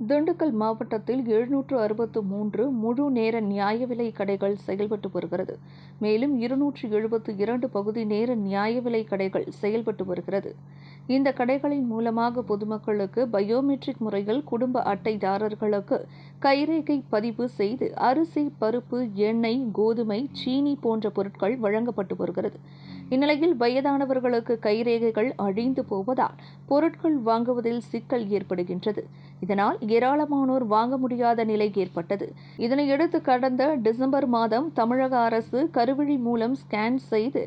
திண்டுக்கல் மாவட்டத்தில் எழுநூற்று அறுபத்து மூன்று முழு நேர நியாய விலை கடைகள் செயல்பட்டு வருகிறது. மேலும் இருநூற்று எழுபத்து இரண்டு பகுதி நேர நியாய விலை கடைகள் செயல்பட்டு வருகிறது. இந்த கடைகளின் மூலமாக பொதுமக்களுக்கு பயோமெட்ரிக் முறையில் குடும்ப அட்டைதாரர்களுக்கு கைரேகை பதிவு செய்து அரிசி பருப்பு எண்ணெய் கோதுமை சீனி போன்ற பொருட்கள் வழங்கப்பட்டு வருகிறது. இந்நிலையில் வயதானவர்களுக்கு கைரேகைகள் அழிந்து போவதால் பொருட்கள் வாங்குவதில் சிக்கல் ஏற்படுகின்றது. இதனால் ஏராளமானோர் வாங்க முடியாத நிலை ஏற்பட்டது. இதனையடுத்து கடந்த டிசம்பர் மாதம் தமிழக அரசு கருவிழி மூலம் ஸ்கேன் செய்து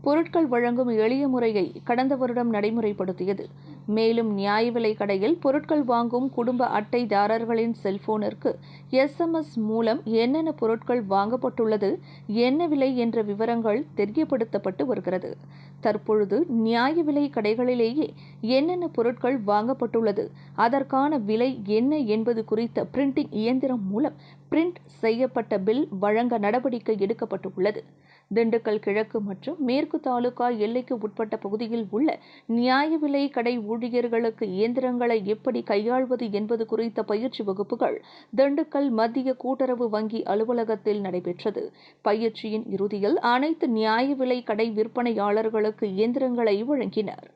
பொருட்கள் வழங்கும் எளிய முறையை கடந்த வருடம் நடைமுறைப்படுத்தியது. மேலும் நியாய விலை கடையில் பொருட்கள் வாங்கும் குடும்ப அட்டைதாரர்களின் செல்போனிற்கு எஸ்எம்எஸ் மூலம் என்னென்ன பொருட்கள் வாங்கப்பட்டுள்ளது என்ன விலை என்ற விவரங்கள் தெரியப்படுத்தப்பட்டு வருகிறது. தற்பொழுது நியாய விலை கடைகளிலேயே என்னென்ன பொருட்கள் வாங்கப்பட்டுள்ளது அதற்கான விலை என்ன என்பது குறித்த பிரிண்டிங் இயந்திரம் மூலம் பிரிண்ட் செய்யப்பட்ட பில் வழங்க நடவடிக்கை எடுக்கப்பட்டுள்ளது. திண்டுக்கல் கிழக்கு மற்றும் மேற்கு தாலுகா எல்லைக்கு உட்பட்ட பகுதியில் உள்ள நியாய விலை கடை ஊழியர்களுக்கு இயந்திரங்களை எப்படி கையாள்வது என்பது குறித்த பயிற்சி வகுப்புகள் திண்டுக்கல் மத்திய கூட்டுறவு வங்கி அலுவலகத்தில் நடைபெற்றது. பயிற்சியின் இறுதியில் அனைத்து நியாய விலை கடை விற்பனையாளர்களுக்கு இயந்திரங்களை வழங்கினர்.